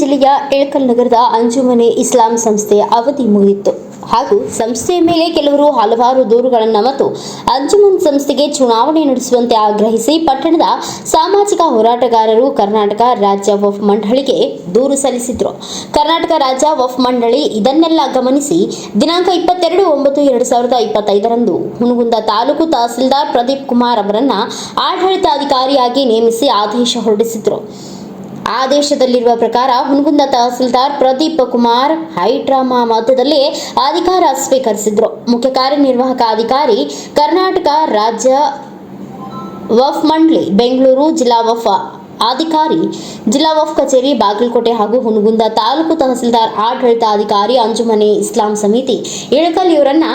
ಜಿಲ್ಲೆಯ ಇಳಕಲ್ ನಗರದ ಅಂಜುಮನೆ ಇಸ್ಲಾಂ ಸಂಸ್ಥೆಯ ಅವಧಿ ಮುಗಿಯಿತು. ಹಾಗೂ ಸಂಸ್ಥೆಯ ಮೇಲೆ ಕೆಲವರು ಹಲವಾರು ದೂರುಗಳನ್ನು ಮತ್ತು ಅಂಜುಮನ್ ಸಂಸ್ಥೆಗೆ ಚುನಾವಣೆ ನಡೆಸುವಂತೆ ಆಗ್ರಹಿಸಿ ಪಟ್ಟಣದ ಸಾಮಾಜಿಕ ಹೋರಾಟಗಾರರು ಕರ್ನಾಟಕ ರಾಜ್ಯ ವಫ್ ಮಂಡಳಿಗೆ ದೂರು ಸಲ್ಲಿಸಿದ್ರು. ಕರ್ನಾಟಕ ರಾಜ್ಯ ವಫ್ ಮಂಡಳಿ ಇದನ್ನೆಲ್ಲ ಗಮನಿಸಿ ದಿನಾಂಕ ಇಪ್ಪತ್ತೆರಡು ಒಂಬತ್ತು ಎರಡು ಸಾವಿರದ ಇಪ್ಪತ್ತೈದರಂದು ಹುನಗುಂದ ತಾಲೂಕು ತಹಸೀಲ್ದಾರ್ ಪ್ರದೀಪ್ ಕುಮಾರ್ ಅವರನ್ನ ಆಡಳಿತಾಧಿಕಾರಿಯಾಗಿ ನೇಮಿಸಿ ಆದೇಶ ಹೊರಡಿಸಿದ್ರು. ಆದೇಶದಲ್ಲಿರುವ ಪ್ರಕಾರ ಹುನಗುಂದ ತಹಸೀಲ್ದಾರ್ ಪ್ರದೀಪ್ ಕುಮಾರ್ ಹೈಡ್ರಾಮಾ ಮಧ್ಯದಲ್ಲಿ ಅಧಿಕಾರ ಸ್ವೀಕರಿಸಿದ್ರು. ಮುಖ್ಯ ಕಾರ್ಯನಿರ್ವಾಹಕ ಅಧಿಕಾರಿ ಕರ್ನಾಟಕ ರಾಜ್ಯ ವಫ್ ಮಂಡಳಿ ಬೆಂಗಳೂರು ಜಿಲ್ಲಾ ವಫ್ ಅಧಿಕಾರಿ, ಜಿಲ್ಲಾ ವಫ್ ಕಚೇರಿ, ಬಾಗಲಕೋಟೆ ಹಾಗೂ ಹುನಗುಂದ ತಾಲೂಕು ತಹಸೀಲ್ದಾರ್ ಆಡಳಿತಾಧಿಕಾರಿ ಅಂಜುಮನೆ ಇಸ್ಲಾಂ ಸಮಿತಿ ಇಳಕಲ್ ಇವರನ್ನ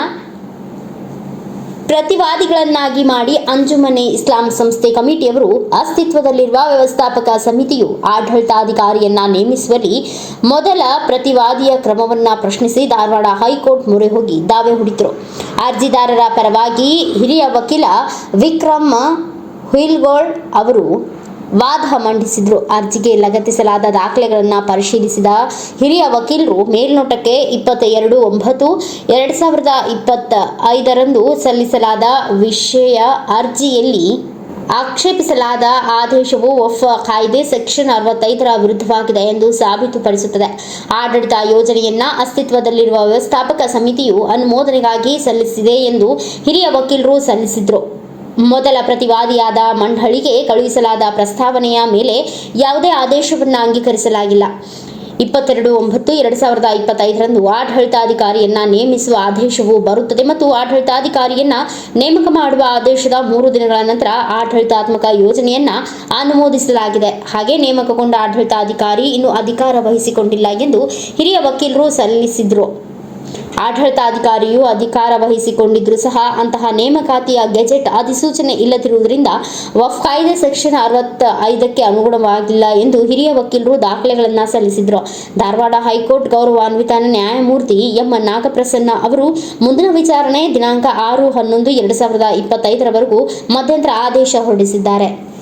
ಪ್ರತಿವಾದಿಗಳನ್ನಾಗಿ ಮಾಡಿ ಅಂಜುಮನೆ ಇಸ್ಲಾಂ ಸಂಸ್ಥೆ ಕಮಿಟಿಯವರು ಅಸ್ತಿತ್ವದಲ್ಲಿರುವ ವ್ಯವಸ್ಥಾಪಕ ಸಮಿತಿಯು ಆಡಳಿತಾಧಿಕಾರಿಯನ್ನ ನೇಮಿಸುವಲ್ಲಿ ಮೊದಲ ಪ್ರತಿವಾದಿಯ ಕ್ರಮವನ್ನ ಪ್ರಶ್ನಿಸಿ ಧಾರವಾಡ ಹೈಕೋರ್ಟ್ ಮೊರೆ ಹೋಗಿ ದಾವೆ ಹೂಡಿದ್ರು. ಅರ್ಜಿದಾರರ ಪರವಾಗಿ ಹಿರಿಯ ವಕೀಲ ವಿಕ್ರಮ್ ಹುಯಿಲ್ಗೋಳ್ ಅವರು ವಾದ ಮಂಡಿಸಿದ್ರು. ಅರ್ಜಿಗೆ ಲಗತ್ತಿಸಲಾದ ದಾಖಲೆಗಳನ್ನು ಪರಿಶೀಲಿಸಿದ ಹಿರಿಯ ವಕೀಲರು ಮೇಲ್ನೋಟಕ್ಕೆ ಇಪ್ಪತ್ತ ಎರಡು ಒಂಬತ್ತು, ಎರಡು ಸಾವಿರದ ಇಪ್ಪತ್ತ ಐದರಂದು ಸಲ್ಲಿಸಲಾದ ವಿಷಯ ಅರ್ಜಿಯಲ್ಲಿ ಆಕ್ಷೇಪಿಸಲಾದ ಆದೇಶವು ಒಫ್ ಕಾಯ್ದೆ ಸೆಕ್ಷನ್ ಅರವತ್ತೈದರ ವಿರುದ್ಧವಾಗಿದೆ ಎಂದು ಸಾಬೀತುಪಡಿಸುತ್ತದೆ. ಆಡಳಿತ ಯೋಜನೆಯನ್ನ ಅಸ್ತಿತ್ವದಲ್ಲಿರುವ ವ್ಯವಸ್ಥಾಪಕ ಸಮಿತಿಯು ಅನುಮೋದನೆಗಾಗಿ ಸಲ್ಲಿಸಿದೆ ಎಂದು ಹಿರಿಯ ವಕೀಲರು ಸಲ್ಲಿಸಿದ್ರು. ಮೊದಲ ಪ್ರತಿವಾದಿಯಾದ ಮಂಡಳಿಗೆ ಕಳುಹಿಸಲಾದ ಪ್ರಸ್ತಾವನೆಯ ಮೇಲೆ ಯಾವುದೇ ಆದೇಶವನ್ನು ಅಂಗೀಕರಿಸಲಾಗಿಲ್ಲ. ಇಪ್ಪತ್ತೆರಡು ಒಂಬತ್ತು ಎರಡು ಸಾವಿರದ ಇಪ್ಪತ್ತೈದರಂದು ಆಡಳಿತಾಧಿಕಾರಿಯನ್ನ ನೇಮಿಸುವ ಆದೇಶವು ಬರುತ್ತದೆ ಮತ್ತು ಆಡಳಿತಾಧಿಕಾರಿಯನ್ನ ನೇಮಕ ಮಾಡುವ ಆದೇಶದ ಮೂರು ದಿನಗಳ ನಂತರ ಆಡಳಿತಾತ್ಮಕ ಯೋಜನೆಯನ್ನ ಅನುಮೋದಿಸಲಾಗಿದೆ. ಹಾಗೆ ನೇಮಕಗೊಂಡ ಆಡಳಿತಾಧಿಕಾರಿ ಇನ್ನು ಅಧಿಕಾರ ವಹಿಸಿಕೊಂಡಿಲ್ಲ ಎಂದು ಹಿರಿಯ ವಕೀಲರು ಸಲ್ಲಿಸಿದ್ರು. ಆಡಳಿತಾಧಿಕಾರಿಯು ಅಧಿಕಾರ ವಹಿಸಿಕೊಂಡಿದ್ರೂ ಸಹ ಅಂತಹ ನೇಮಕಾತಿಯ ಗೆಜೆಟ್ ಅಧಿಸೂಚನೆ ಇಲ್ಲದಿರುವುದರಿಂದ ವಫ್ ಕಾಯ್ದೆ ಸೆಕ್ಷನ್ ಅರವತ್ತ ಐದಕ್ಕೆ ಅನುಗುಣವಾಗಿಲ್ಲ ಎಂದು ಹಿರಿಯ ವಕೀಲರು ದಾಖಲೆಗಳನ್ನು ಸಲ್ಲಿಸಿದರು. ಧಾರವಾಡ ಹೈಕೋರ್ಟ್ ಗೌರವಾನ್ವಿತ ನ್ಯಾಯಮೂರ್ತಿ ಎಂ. ನಾಗಪ್ರಸನ್ನ ಅವರು ಮುಂದಿನ ವಿಚಾರಣೆ ದಿನಾಂಕ ಆರು ಹನ್ನೊಂದು ಎರಡು ಸಾವಿರದ ಇಪ್ಪತ್ತೈದರವರೆಗೂ ಮಧ್ಯಂತರ ಆದೇಶ ಹೊರಡಿಸಿದ್ದಾರೆ.